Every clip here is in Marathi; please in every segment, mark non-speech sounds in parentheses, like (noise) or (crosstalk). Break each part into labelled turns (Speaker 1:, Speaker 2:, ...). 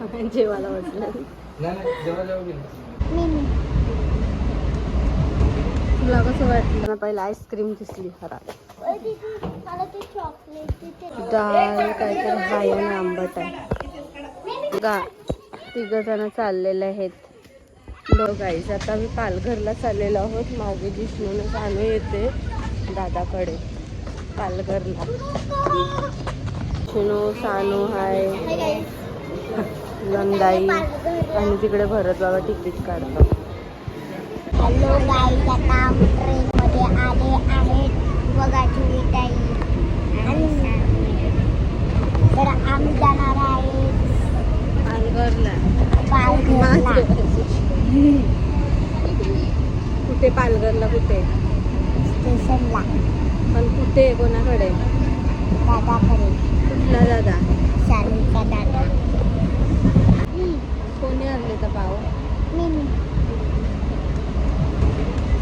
Speaker 1: जेवायला
Speaker 2: गेलो
Speaker 1: तुला कसं वाटलं? पहिला आईस्क्रीम दिसली खराब डाळ काहीतरी हाय आणि आंबट आहे. गा तिघ जण चाललेले आहेत. गाईज आता मी पालघरला चाललेलो आहोत. मागे जिष्णून सानू येते. दादाकडे. पालघरला. जिष्णू सानू हाय. नंदाई आणि तिकडे भरत बाबा तिकीट काढतो
Speaker 3: हॅलो गाईज आता आम्ही ट्रेनमध्ये आले आहेत बघा ताई. तर आम्ही जाणार आहे.
Speaker 1: पालघरला.
Speaker 3: पालघरला.
Speaker 1: कुठे पालघरला कुठे?
Speaker 3: स्टेशनला.
Speaker 1: पण कुठे? कोणाकडे?
Speaker 3: दादाकडे.
Speaker 1: कुठला दादा?
Speaker 3: शालूचा दादा.
Speaker 1: कोणी आणले तर पाव?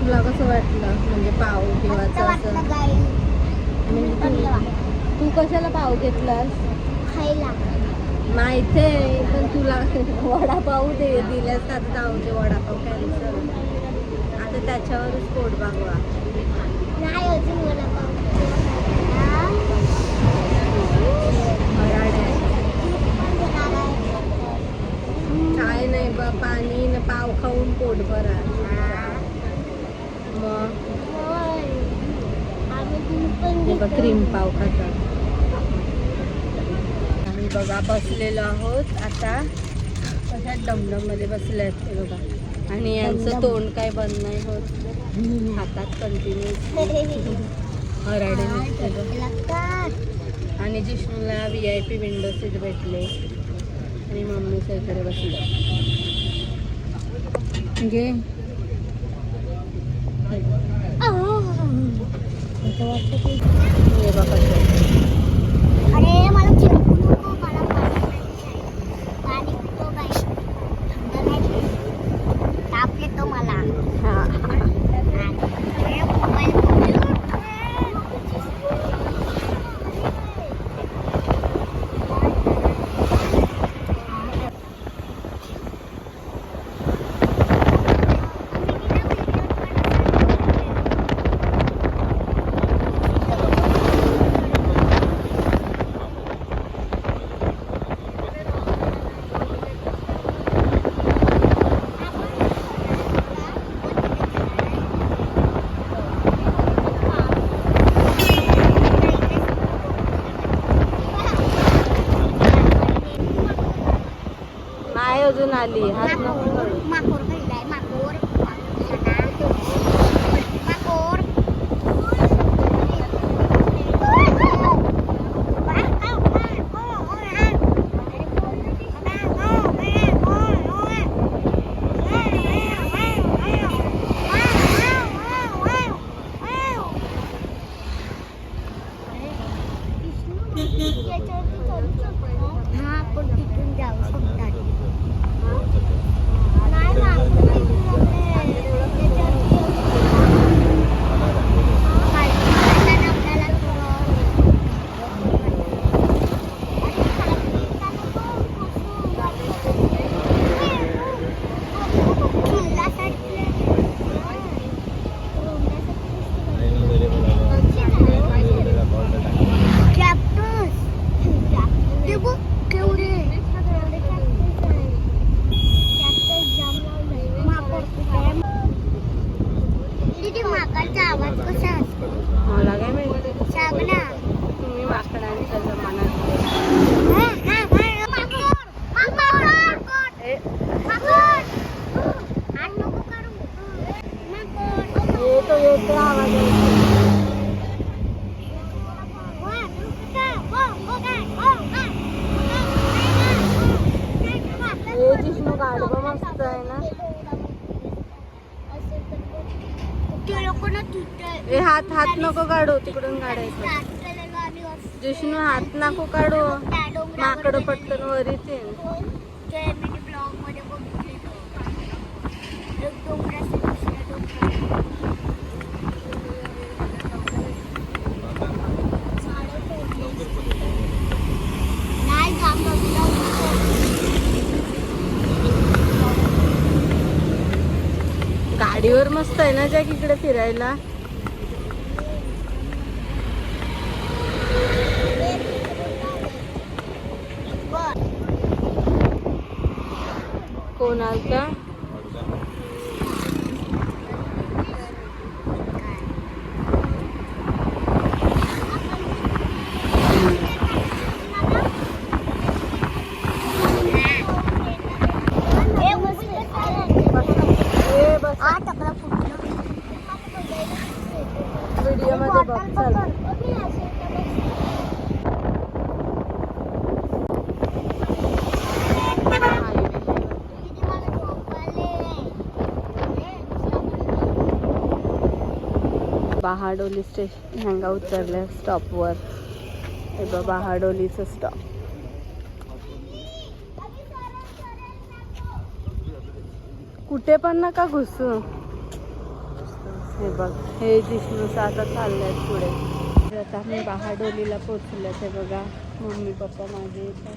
Speaker 1: तुला कसं वाटलं? म्हणजे पाव किंवा असं? म्हणजे तू? कशाला पाव घेतलास?
Speaker 3: खायला.
Speaker 1: माहिती आहे पण तुला वडापाव दे दिल्यास आता जाऊचे वडापाव कॅन्सल आता त्याच्यावरच पोट भागवा
Speaker 3: नाही अजून मला
Speaker 1: वराडे काय नाही बा पाणी न पाव खाऊन पोट भरा मग हे बघ क्रीम पाव खातात. आम्ही बघा बसलेलो आहोत आता. कशा डमडममध्ये बसले आहेत ते बघा. आणि यांचं तोंड काय बंद नाही होत. हातात कंटिन्यू हराडे. आणि जिष्णूला V I P window seat भेटले. आणि मम्मीच्या इकडे बसले. घे.
Speaker 3: 終わってて、家。नाही
Speaker 1: अजून आली हात नको
Speaker 3: माकोर
Speaker 1: करू.
Speaker 3: माकोर खाल्लाय माकोर माकोर हा पण तिथून जाऊ शकतात नाही ना केवढे दीदी माकाचा आवाज कसा असतो
Speaker 1: मला काय माहिती
Speaker 3: सांग ना
Speaker 1: तुम्ही वाकडांच्या जमान्यात ए, येतो येतो आवाज येतो. जिष्णू गाडवा मस्त आहे ना? ए हात हात नको काढू तिकडून काढायचं जिष्णू हात नको काढू माकडं पटकन वर येतील गाडीवर मस्त आहे ना जॅक इकडे फिरायला? कोण आलता बहाडोली स्टेशन ह्यांगा उतरल्या स्टॉपवर हे बघ बहाडोलीचं स्टॉप कुठे पण नका घुसू. हे बघ हे जिष्णू आता चाललंय पुढे. आता मी बहाडोलीला पोचले ते बघा. मम्मी पप्पा माझे येतात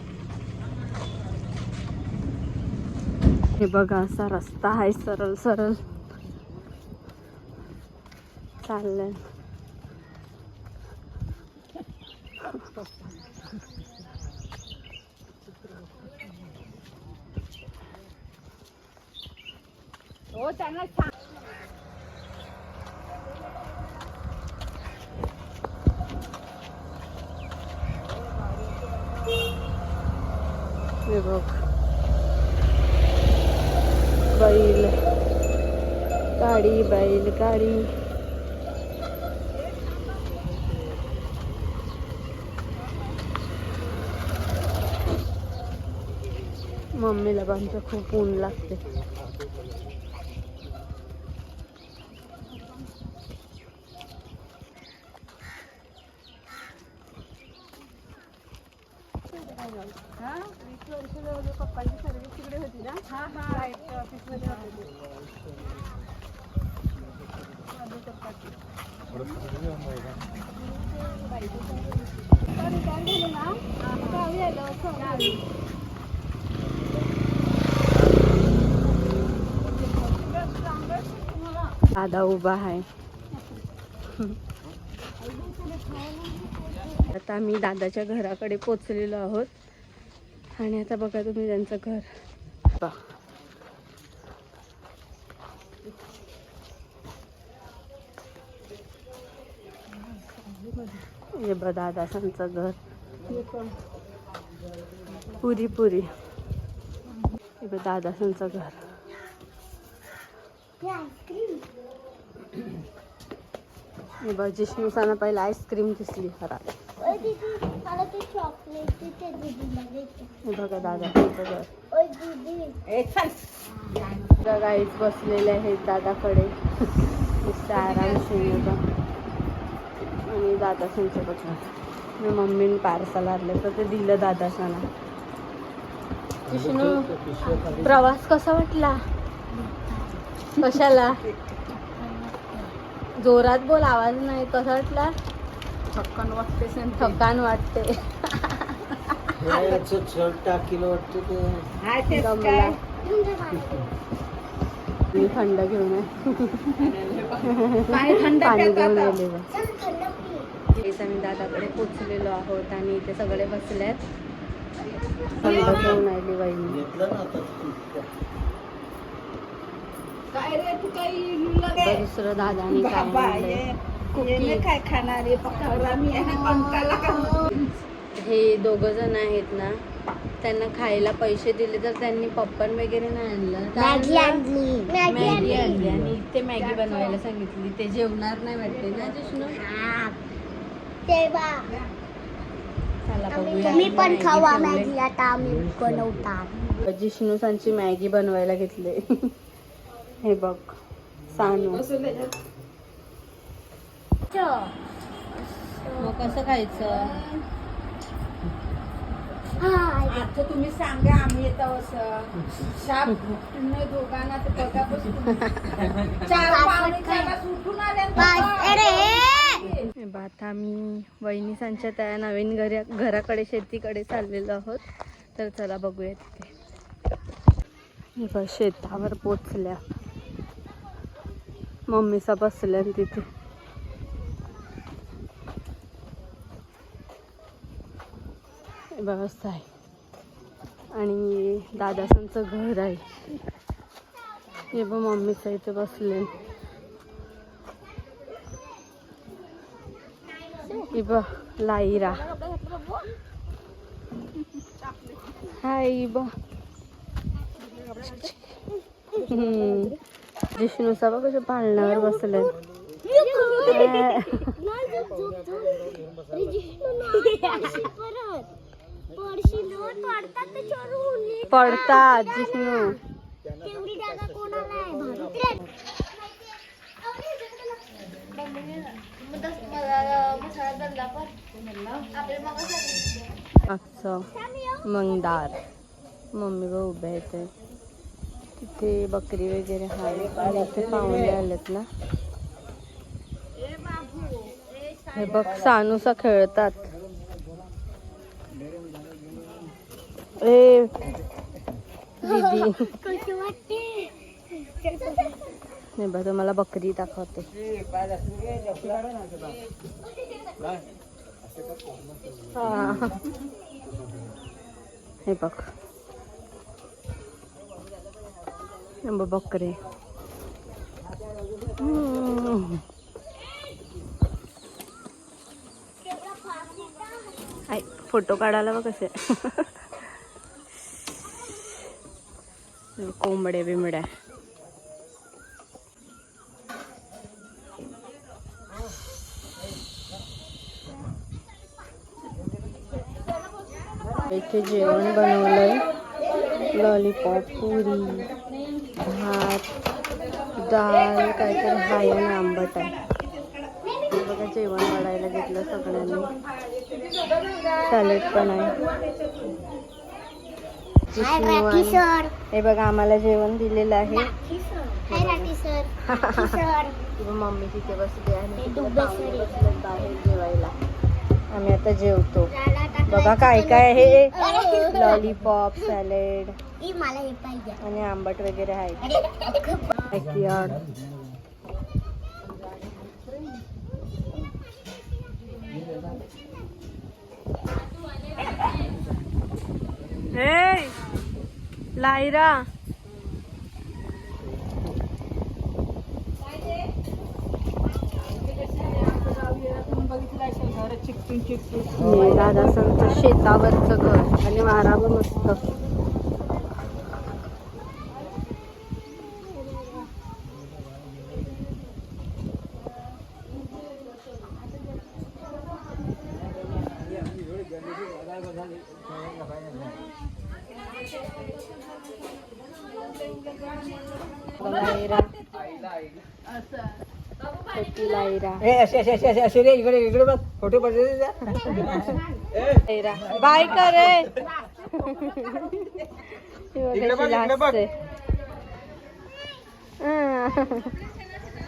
Speaker 1: हे बघा असा रस्ता आहे सरळ सरळ. चाललंय. हे बघ. बैल. गाडी बैल गाडी. मम्मीला पण आमच्या खूप ऊन लागते पप्पांची सर्व्हिस तिकडे होती ना हा हा ऑफिसमध्ये होती दादा उभा आहे. आता आम्ही दादाच्या घराकडे पोचलेलो आहोत. आणि आता बघा तुम्ही त्यांचं घर. बा. हे बघ दादासांचं घर. पुरी पुरी. हे बघ दादासांचं घर. (clears throat) बघ जिष्णूसाना पहिला आईस्क्रीम दिसली घरात बघा दादासांचं घर गाईच बसलेले आहेत दादाकडे. हे बघ. आणि दादा संच्या बघा मी मम्मीने पार्सल आणलं तर ते दिलं दादासाना. विष्णू प्रवास कसा वाटला? कशाला? जोरात बोल आवाज नाही कसा वाटला?
Speaker 2: थक्कन वाटते
Speaker 1: थकान वाटते.
Speaker 2: टाकीला
Speaker 1: मी थंड घेऊन पाणी आले आम्ही दादाकडे पोचलेलो आहोत आणि इथे सगळे बसल्यात थंड घेऊन आली वहिनी
Speaker 2: घेतलं ना आता
Speaker 1: आता दुसरं दादानी काय आणलंय? कुकी.
Speaker 4: काय खाणार? आहे पकावला मी आहे कंटाळा का
Speaker 1: हे दोघ जण आहेत ना त्यांना खायला पैसे दिले तर त्यांनी पप्पन वगैरे नाही आणलं.
Speaker 3: मॅगी
Speaker 1: आणलं-
Speaker 3: आणली.
Speaker 1: मॅगी आणली. आणि ते मॅगी बनवायला सांगितली. ते जेवणार नाही वाटते ना जिष्णू?
Speaker 3: हा. ते बा
Speaker 1: चला बघूया.
Speaker 3: पण
Speaker 1: मॅगी
Speaker 3: खावा
Speaker 1: ठेवलंय.
Speaker 3: मॅगी आता आम्ही बनवतात.
Speaker 1: जिष्णू सांची मॅगी बनवायला घेतले. हे बघ सानू. मग कसं खायचं?
Speaker 4: आता तुम्ही सांगा आम्ही येतो असं. शाप तुम्ही दोघांना ते चार आले.
Speaker 1: हे आता आम्ही वहिनी सांच्या त्या नवीन घरी घराकडे शेतीकडे चाललेलो आहोत. तर चला बघूया तिथे. बघ शेतावर पोचल्या. मम्मीचा बसल्या तिथे व्यवस्था आहे. आणि दादासांचं घर आहे. हे बघ मम्मीचं इथे बसले बघ लाईरा. हाय बघ. हम्म. बघ कशा पाळण्यावर बसले पडतात जिष्णू मागचं मंगदार मम्मी बघ उभे आहेत. इथे तिथे बकरी वगैरे आहे आणि इथे पाहुणे आलेत ना. हे बघ सानुसा खेळतात. ए दीदी. नाही बघ तुम्हाला बकरी दाखवते. हा. हे बघ हे बघ बकरे आई फोटो काढायला बघ कसे कोंबड्या बिंबड्या इथे जेवण बनवलंय लॉलीपॉप पुरी भात डाळ काहीतरी हाय आणि आंबट आहे. बघा जेवण वाढायला घेतलं सगळ्यांनी. सॅलेड पण आहे. हे बघा आम्हाला जेवण दिलेलं आहे. (laughs) मम्मी तिथे बसली
Speaker 3: हे.
Speaker 1: बसलेत बाहेर जेवायला. आम्ही आता जेवतो. बघा काय काय आहे. लॉलीपॉप सॅलेड
Speaker 3: ई, मला हे पाहिजे.
Speaker 1: आणि आंबट वगैरे आहेत.
Speaker 3: अरे, खूप-
Speaker 1: बॅकयार्ड हे लायरा
Speaker 2: चिकटून चिकटून
Speaker 1: हे दादासांचं शेतावरचं घर आणि वारा मस्त लायरा छोटी लायरा
Speaker 2: ए असे असे असे असे असे रे इकडे इकडे बघ फोटो पडले
Speaker 1: लायरा बाय करे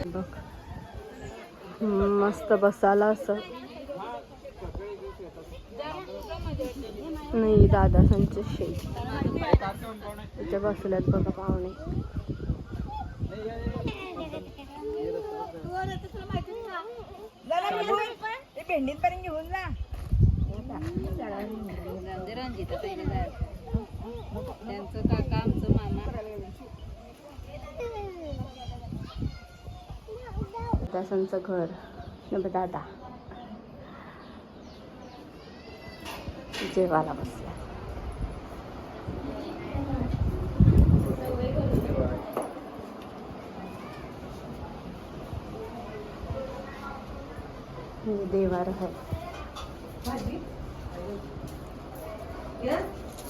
Speaker 2: बघ,
Speaker 1: मस्त बसायला असं. नाही दादा संच शेत इथे बसल्यात बघा पाहुणे.
Speaker 2: भेंडीत पर्यंत घेऊन जा.
Speaker 1: त्यांचं काका आमचं मामा. दादासांचं घर. न दादा जेवायला बसल्या. हे देवार आहे.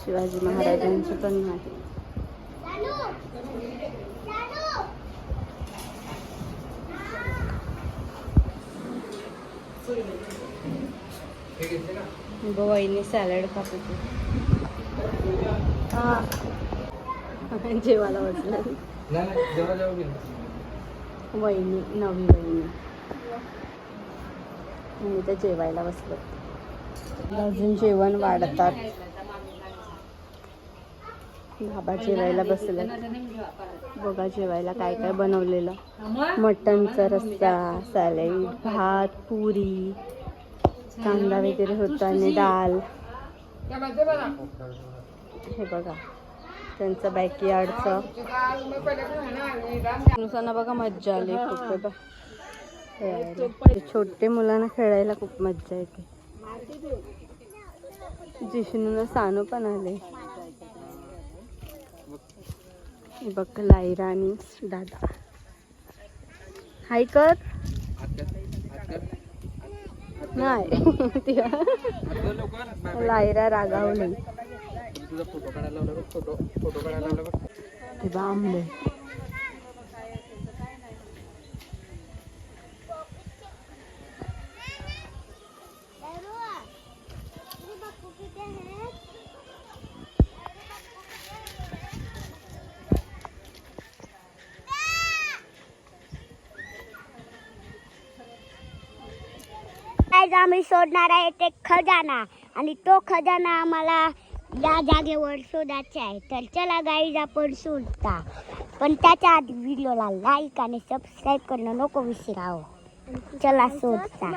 Speaker 1: शिवाजी? महाराजांची पण आहे. वहिनी सॅलड खात होती हा. जेवायला
Speaker 2: गेलो.
Speaker 1: वहिनी नवी वहिनी. आणि त्या जेवायला बसलो. अजून जेवण वाढतात. बाबा जेवायला बसले बघा जेवायला काय काय बनवलेलं. मटनचा रस्सा सॅलेड भात पुरी कांदा वगैरे होता आणि डाल हे बघा. त्यांचं बॅकयार्डचं नुसाना बघा मज्जा आली. खूप बघ. खेळायला. छोटे मुलांना खेळायला खूप मज्जा येते. जिष्णूला सानू पण आले. बघ लायरा आणि दादा. हाय कर. नाही लायरा रागावली.
Speaker 2: तुझा
Speaker 3: आज आम्ही शोधणार आहे ते खजाना. आणि तो खजाना आम्हाला या जागेवर शोधायचा आहे. तर चला गाईज आपण शोधता. पण त्याच्या आधी व्हिडिओला लाईक आणि सबस्क्राईब करणं नको विसराव. चला शोधता.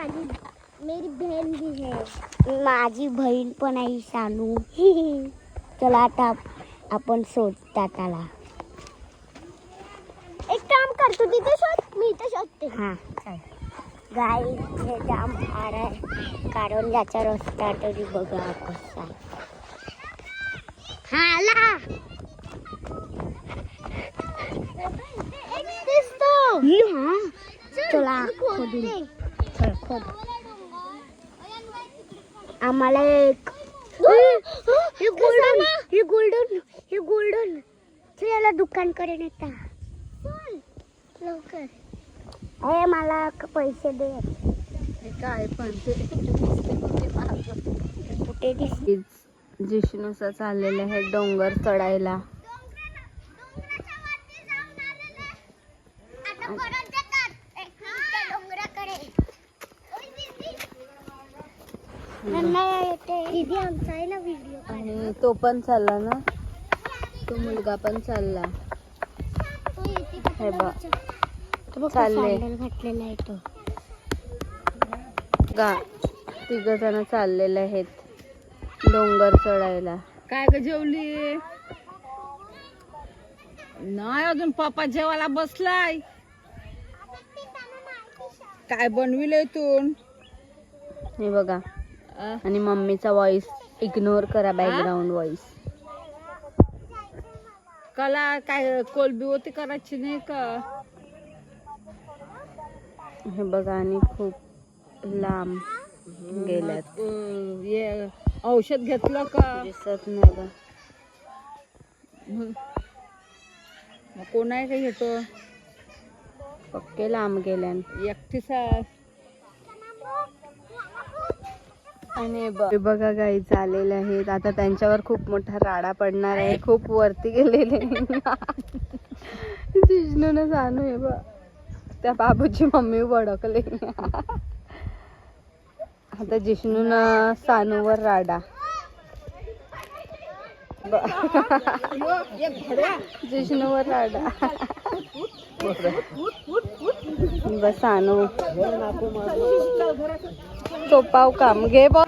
Speaker 3: मेरी बहीण भी है. माझी बहीण पण आहे सानू. (laughs) चला आता आपण शोधता त्याला. एक काम कर तू तिथे शोध मी इथे शोधते. हा. चल गाई हे जाम हार आहे. कारण याचा रस्ता तरी बघा कसा हा आला! दिसतो! चला खोदून. चल खोद. आम्हाला एक. हे गोल्डन हे गोल्डन हे गोल्डन तू याला दुकान करेन येता लवकर. अरे मला पैसे दे.
Speaker 1: काय पण
Speaker 3: कुठे
Speaker 1: चाललेलं आहे डोंगर चढायला. आणि तो पण चालला ना? तो मुलगा पण चालला. हे बघ. चालले.
Speaker 3: घातलेला आहे तो.
Speaker 1: गा तिघ जण चाललेले आहेत. डोंगर चढायला.
Speaker 4: काय ग जेवली? नाही अजून पप्पा जेवायला बसलाय. काय बनविलंय तू
Speaker 1: हे बघा. आणि मम्मीचा व्हॉइस इग्नोर करा बॅकग्राऊंड व्हॉइस
Speaker 4: कला काय कोलबी होती करायची नाही का?
Speaker 1: हे बघा आणि खूप लांब गेल्यात.
Speaker 4: हे औषध घेतलं का?
Speaker 1: दिसत नाही
Speaker 4: मग कोण आहे का घेतो
Speaker 1: पक्के लांब गेल्यान.
Speaker 4: एकटीच आहे.
Speaker 1: आणि ब- हे बघा गाई चाललेले आहेत. आता त्यांच्यावर खूप मोठा राडा पडणार आहे. खूप वरती गेलेले जिष्णून सांगू हे बा त्या बाबूची मम्मी भडकली आता जिष्णून सानूवर राडा. जिष्णूवर राडा. बस सानू. सोपाव काम. घे बघ.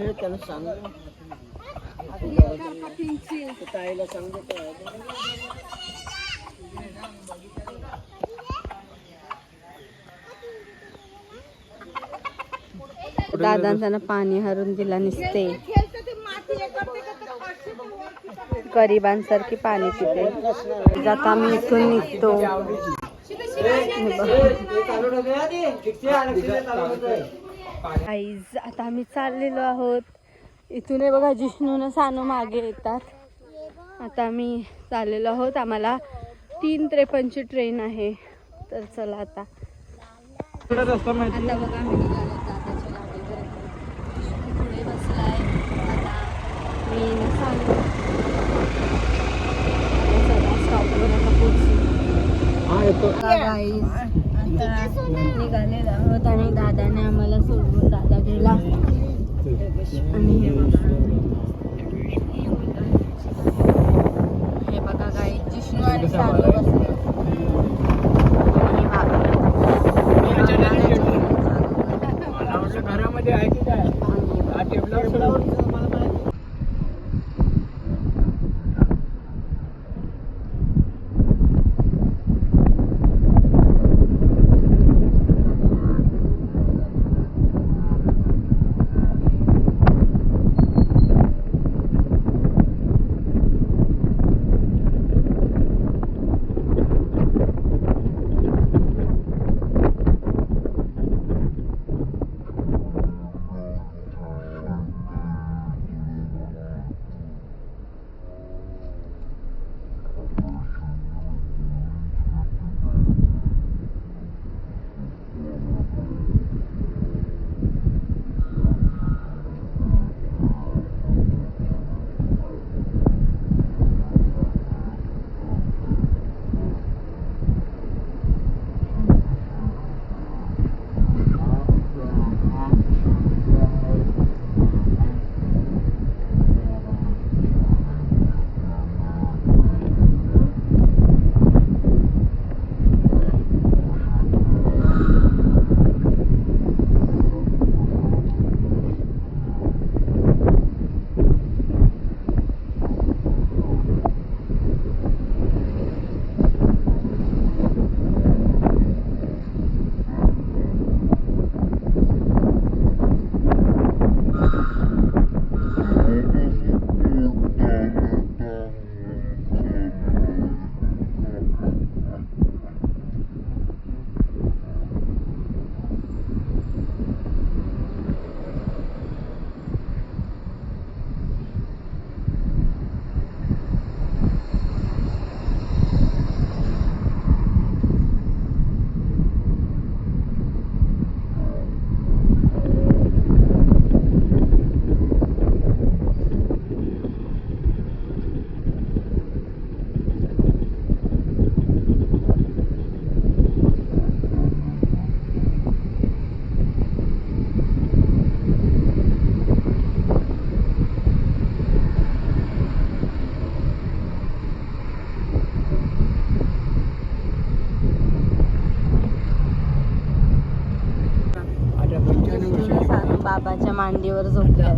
Speaker 2: हे त्याला सांग. ताईला सांगतो
Speaker 1: दादांचा ना पाणी हरून दिला निसते. गरिबांसारखी पाणी पिते जाता मी इथून निघतो. आईज आता आम्ही चाललेलो आहोत. इथून बघा जिष्णून सानू मागे येतात. आता आम्ही चाललेलो आहोत. आम्हाला तीन त्रेपन्नची ट्रेन आहे. तर चला आता. आता बघा आम्ही निघालो दादाच्या गाडीपर्यंत विष्णू पुढे बसलाय. आता मी सांगू चला स्टॉपवर आता आता निघालेलो आहोत आणि दादाने आम्हाला सोडून दादा गेला आणि हे बघा. हे बघा गाई जिष्णू आणि सानू मांडीवर झोपल्या